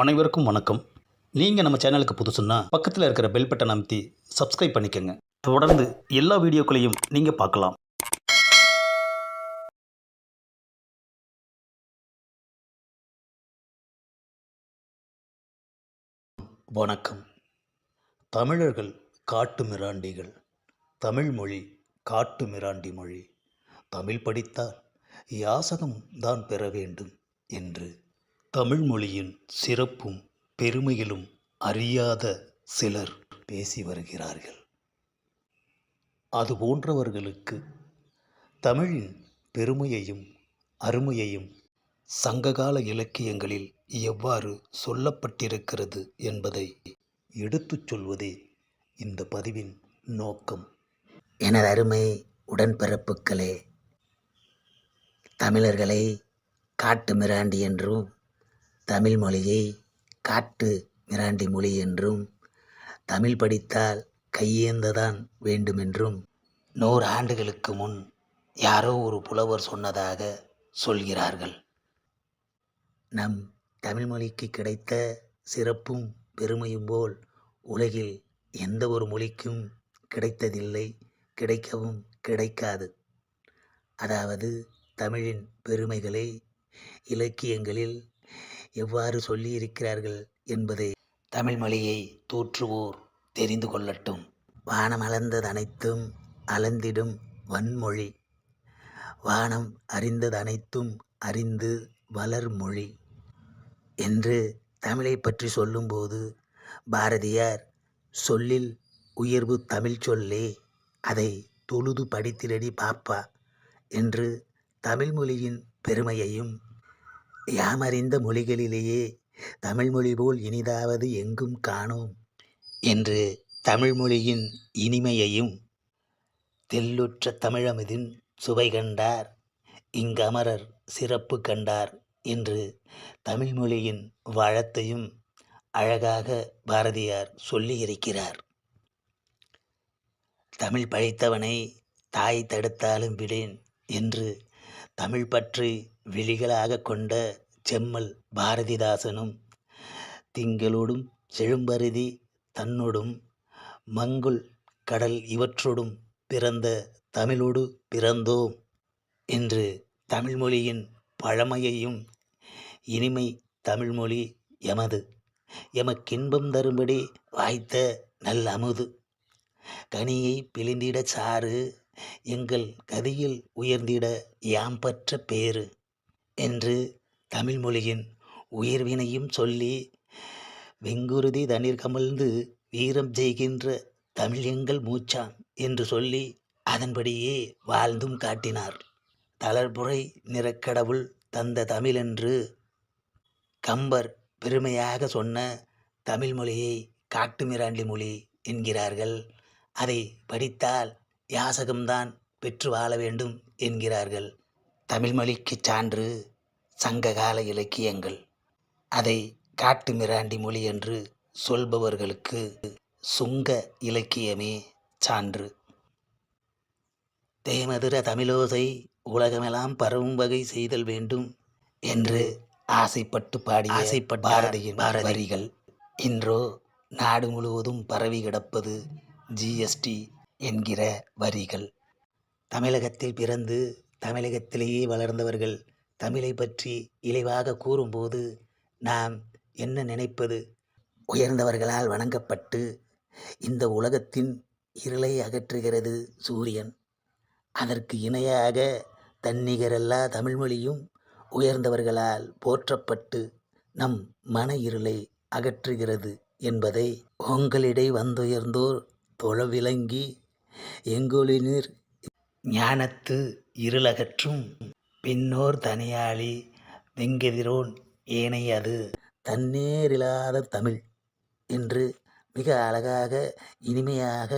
அனைவருக்கும் வணக்கம். நீங்கள் நம்ம சேனலுக்கு புதுசுன்னா பக்கத்தில் இருக்கிற பெல் பட்டன் அமைத்தி சப்ஸ்கிரைப் பண்ணிக்கோங்க. தொடர்ந்து எல்லா வீடியோக்களையும் நீங்கள் பார்க்கலாம். வணக்கம். தமிழர்கள் காட்டு மிராண்டிகள். தமிழ் மொழி காட்டு மிராண்டி மொழி. தமிழ் படித்தால் யாசகம் தான் பெற வேண்டும் என்று தமிழ் மொழியின் சிறப்பும் பெருமையிலும் அறியாத சிலர் பேசி வருகிறார்கள். அது போன்றவர்களுக்கு தமிழின் பெருமையையும் அருமையையும் சங்ககால இலக்கியங்களில் எவ்வாறு சொல்லப்பட்டிருக்கிறது என்பதை எடுத்துச் சொல்வதே இந்த பதிவின் நோக்கம். எனது அருமை உடன்பிறப்புகளே தமிழர்களை காட்டு மிராண்டி என்றும் தமிழ் மொழியை காட்டு மிராண்டி மொழி என்றும் தமிழ் படித்தால் கையேந்ததான் வேண்டுமென்றும் நூறு ஆண்டுகளுக்கு முன் யாரோ ஒரு புலவர் சொன்னதாக சொல்கிறார்கள். நம் தமிழ் மொழிக்கு கிடைத்த சிறப்பும் பெருமையும் போல் உலகில் எந்த ஒரு மொழிக்கும் கிடைத்ததில்லை கிடைக்கவும் கிடைக்காது. அதாவது தமிழின் பெருமைகளை இலக்கியங்களில் எவ்வாறு சொல்லியிருக்கிறார்கள் என்பதை தமிழ் மொழியை தூற்றுவோர் தெரிந்து கொள்ளட்டும். வானம் அளந்தது அனைத்தும் அளந்திடும் வன்மொழி. வானம் அறிந்தது அனைத்தும் அறிந்து வளர்மொழி. என்று தமிழை பற்றி சொல்லும்போது பாரதியார் சொல்லில் உயர்வு தமிழ் சொல்லே அதை தொழுது படித்திரடி பாப்பா என்று தமிழ் மொழியின் பெருமையையும் யாமறிந்த மொழிகளிலேயே தமிழ்மொழி போல் இனிதாவது எங்கும் காணோம் என்று தமிழ்மொழியின் இனிமையையும் தெல்லுற்ற தமிழமிதின் சுவை கண்டார். இங்கமரர் சிறப்பு கண்டார் என்று தமிழ்மொழியின் வளத்தையும் அழகாக பாரதியார் சொல்லியிருக்கிறார். தமிழ் பழித்தவனை தாய் தடுத்தாலும் விடேன் என்று தமிழ் பற்றி விழிகளாக கொண்ட செம்மல் பாரதிதாசனும் திங்களோடும் செழும்பருதி தன்னோடும் மங்குல் கடல் இவற்றோடும் பிறந்த தமிழோடு பிறந்தோம் என்று தமிழ்மொழியின் பழமையையும் இனிமை தமிழ்மொழி எமது. எமக்கின்பம் தரும்படி வாய்த்த நல்ல அமுது. கனியை பிழிந்திட சாறு எங்கள் கதியில் உயர்ந்திட யாம் பற்ற பேறு. என்று தமிழ்மொழியின் உயர்வினையும் சொல்லி வெங்குருதி தண்ணீர் கமழ்ந்து வீரம் செய்கின்ற தமிழ் எங்கள் மூச்சாம் என்று சொல்லி அதன்படியே வாழ்ந்தும் காட்டினார். தளர்புரை நிறக்கடவுள் தந்த தமிழென்று கம்பர் பெருமையாக சொன்ன தமிழ் மொழியை காட்டுமிராண்டி மொழி என்கிறார்கள். அதை படித்தால் யாசகம்தான் பெற்று வாழ வேண்டும் என்கிறார்கள். தமிழ்மொழிக்கு சான்று சங்ககால இலக்கியங்கள். அதை காட்டு மிராண்டி மொழி என்று சொல்பவர்களுக்கு சுங்க இலக்கியமே சான்று. தேமதுர தமிழோசை உலகமெல்லாம் பரவும் வகை செய்தல் வேண்டும் என்று ஆசைப்பட்டு பாடிய ஆசைப்பட்ட பாரதியின் வரிகள். இன்றோ நாடு முழுவதும் பரவி கிடப்பது ஜிஎஸ்டி என்கிற வரிகள். தமிழகத்தில் பிறந்து தமிழகத்திலேயே வளர்ந்தவர்கள் தமிழை பற்றி இழிவாக கூறும்போது நாம் என்ன நினைப்பது? உயர்ந்தவர்களால் வணங்கப்பட்டு இந்த உலகத்தின் இருளை அகற்றுகிறது சூரியன். அதற்கு இணையாக தன்னிகரல்லா தமிழ்மொழியும் உயர்ந்தவர்களால் போற்றப்பட்டு நம் மன இருளை அகற்றுகிறது என்பதை உங்களிடை வந்துயர்ந்தோர் தொழவிளங்கி எங்கொழினீர் ஞானத்து இருளகற்றும் பின்னோர் தனியாளி வெங்கெதிரோன் ஏனை அது தன்னேரில்லாத தமிழ் என்று மிக அழகாக இனிமையாக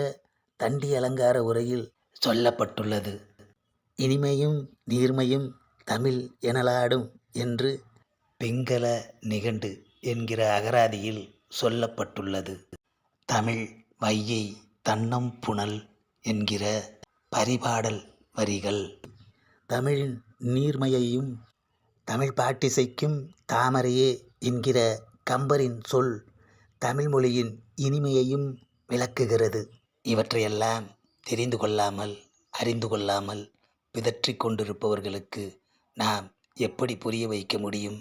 தண்டி அலங்கார உரையில் சொல்லப்பட்டுள்ளது. இனிமையும் நீர்மையும் தமிழ் எனலாடும் என்று பிங்கள நிகண்டு என்கிற அகராதியில் சொல்லப்பட்டுள்ளது. தமிழ் வையை தன்னம் புனல் என்கிற பரிபாடல் வரிகள். தமிழின் நீர்மையையும் தமிழ் பாட்டிசைக்கும் தாமரையே என்கிற கம்பரின் சொல் தமிழ் மொழியின் இனிமையையும் விளக்குகிறது. இவற்றையெல்லாம் தெரிந்து கொள்ளாமல் அறிந்து கொள்ளாமல் பிதற்றி கொண்டிருப்பவர்களுக்கு நாம் எப்படி புரிய வைக்க முடியும்?